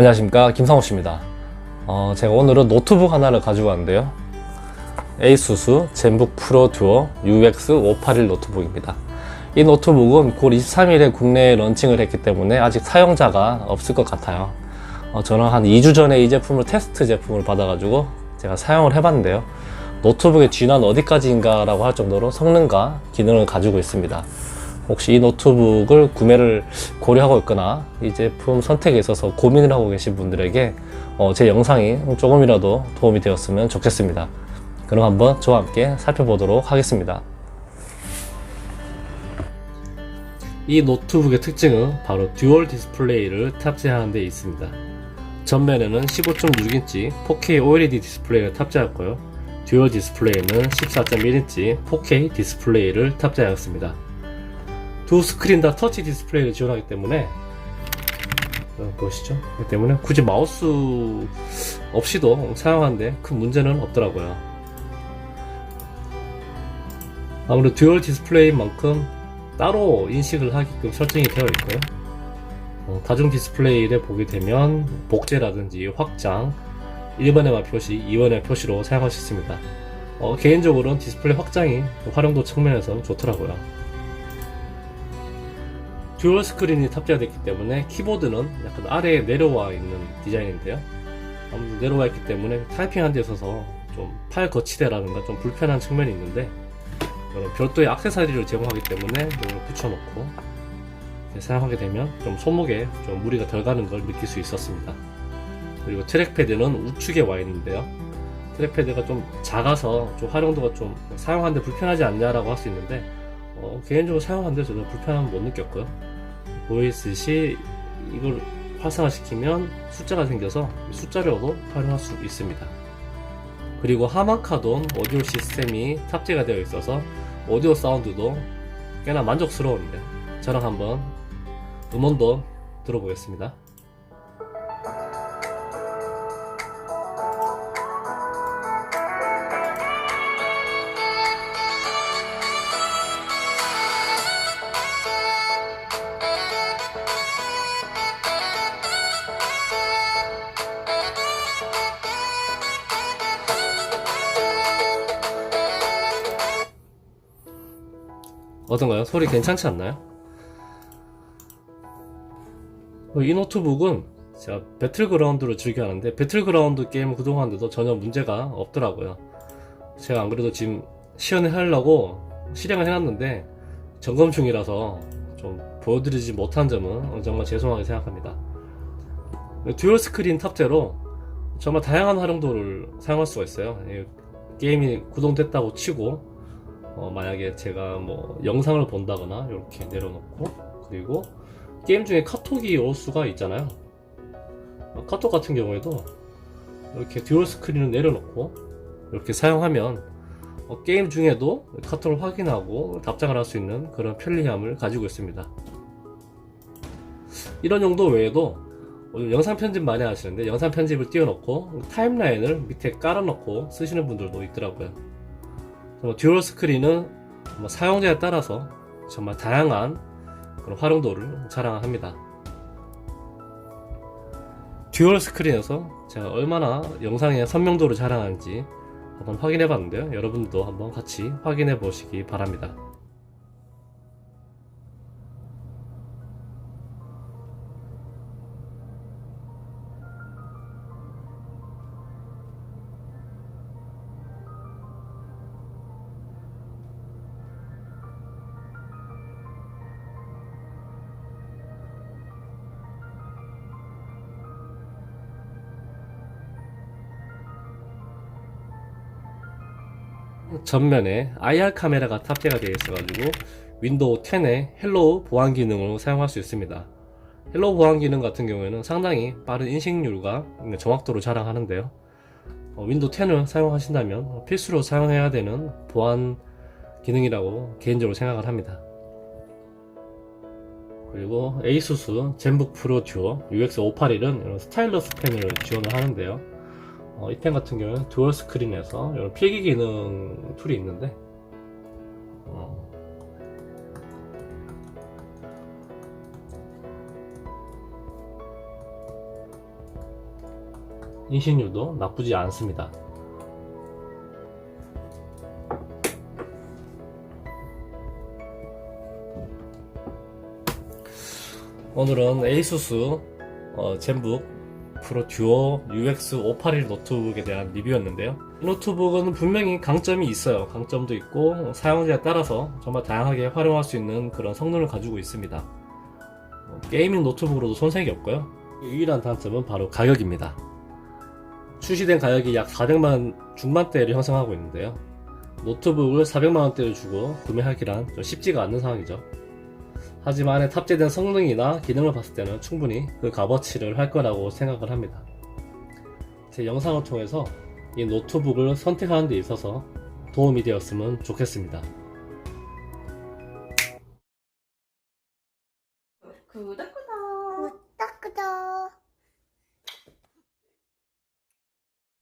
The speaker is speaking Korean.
안녕하십니까. 김상호 씨입니다. 어, 제가 오늘은 노트북 하나를 가지고 왔는데요. ASUS 젠북 프로 듀오 UX581 노트북입니다. 이 노트북은 9월 23일에 국내에 런칭을 했기 때문에 아직 사용자가 없을 것 같아요. 어, 저는 한 2주 전에 이 제품을 테스트 제품을 받아 가지고 제가 사용을 해봤는데요. 노트북의 G난 어디까지인가 라고 할 정도로 성능과 기능을 가지고 있습니다 혹시 이 노트북을 구매를 고려하고 있거나 이 제품 선택에 있어서 고민을 하고 계신 분들에게 어, 제 영상이 조금이라도 도움이 되었으면 좋겠습니다. 그럼 한번 저와 함께 살펴보도록 하겠습니다. 이 노트북의 특징은 바로 듀얼 디스플레이를 탑재하는 데 있습니다. 전면에는 15.6인치 4K OLED 디스플레이를 탑재했고요. 듀얼 디스플레이는 14.1인치 4K 디스플레이를 탑재하였습니다. 두 스크린 다 터치 디스플레이를 지원하기 때문에 어, 보시죠. 그렇기 때문에 굳이 마우스 없이도 사용하는데 큰 문제는 없더라고요. 아무래도 듀얼 디스플레이인 만큼 따로 인식을 하게끔 설정이 되어 있고요. 어, 다중 디스플레이를 보게 되면 복제라든지 확장, 1번에만 표시, 2번에 표시로 사용할 수 있습니다. 어, 개인적으로는 디스플레이 확장이 활용도 측면에서 좋더라고요. 듀얼 스크린이 탑재가 됐기 때문에 키보드는 약간 아래에 내려와 있는 디자인인데요. 아무래도 내려와 있기 때문에 타이핑하는 데 있어서 좀 팔 거치대라든가 좀 불편한 측면이 있는데 별도의 액세서리를 제공하기 때문에 이걸 붙여놓고 사용하게 되면 좀 손목에 좀 무리가 덜 가는 걸 느낄 수 있었습니다. 그리고 트랙패드는 우측에 와 있는데요. 트랙패드가 좀 작아서 좀 활용도가 좀 사용하는데 불편하지 않냐라고 할 수 있는데 어, 개인적으로 사용하는데 저는 불편함을 못 느꼈고요. 보이듯이 이걸 활성화시키면 숫자가 생겨서 숫자료도 활용할 수 있습니다. 그리고 하마카돈 오디오 시스템이 탑재가 되어 있어서 오디오 사운드도 꽤나 만족스러운데 저랑 한번 음원도 들어보겠습니다. 어떤가요? 소리 괜찮지 않나요? 어, 이 노트북은 제가 배틀그라운드를 즐겨 하는데 배틀그라운드 게임 그동안에도 전혀 문제가 없더라고요. 제가 안 그래도 지금 시연을 하려고 실행을 해놨는데 점검 중이라서 좀 보여드리지 못한 점은 정말 죄송하게 생각합니다. 듀얼 스크린 탑재로 정말 다양한 활용도를 사용할 수가 있어요. 이 게임이 구동됐다고 치고 어, 만약에 제가 뭐 영상을 본다거나 이렇게 내려놓고 그리고 게임 중에 카톡이 올 수가 있잖아요. 어, 카톡 같은 경우에도 이렇게 듀얼 스크린을 내려놓고 이렇게 사용하면 어, 게임 중에도 카톡을 확인하고 답장을 할 수 있는 그런 편리함을 가지고 있습니다. 이런 용도 외에도 영상 편집 많이 하시는데 영상 편집을 띄워놓고 타임라인을 밑에 깔아놓고 쓰시는 분들도 있더라고요 어, 듀얼 스크린은 뭐 사용자에 따라서 정말 다양한 그런 활용도를 자랑합니다. 듀얼 스크린에서 제가 얼마나 영상의 선명도를 자랑하는지 한번 확인해 봤는데요. 여러분도 한번 같이 확인해 보시기 바랍니다. 전면에 IR 카메라가 탑재가 되어 있어가지고 윈도우 10의 헬로우 보안 기능을 사용할 수 있습니다. 헬로우 보안 기능 같은 경우에는 상당히 빠른 인식률과 정확도를 자랑하는데요. 어, 윈도우 10을 사용하신다면 필수로 사용해야 되는 보안 기능이라고 개인적으로 생각을 합니다. 그리고 ASUS 젠북 프로 듀오 UX581은 이런 스타일러스 펜을 지원을 하는데요. 어, 이펜 같은 경우는 듀얼 스크린에서 이런 필기 기능 툴이 있는데 어, 인식률도 나쁘지 않습니다. 오늘은 에이수스 어, 젠북 프로 듀오 UX 581 노트북에 대한 리뷰였는데요. 이 노트북은 분명히 강점이 있어요. 강점도 있고 사용자에 따라서 정말 다양하게 활용할 수 있는 그런 성능을 가지고 있습니다. 어, 게이밍 노트북으로도 손색이 없고요. 유일한 단점은 바로 가격입니다. 출시된 가격이 약 400만 중반대를 형성하고 있는데요. 노트북을 400만원대를 주고 구매하기란 좀 쉽지가 않는 상황이죠. 하지만 탑재된 성능이나 기능을 봤을 때는 충분히 그 값어치를 할 거라고 생각을 합니다. 제 영상을 통해서 이 노트북을 선택하는 데 있어서 도움이 되었으면 좋겠습니다.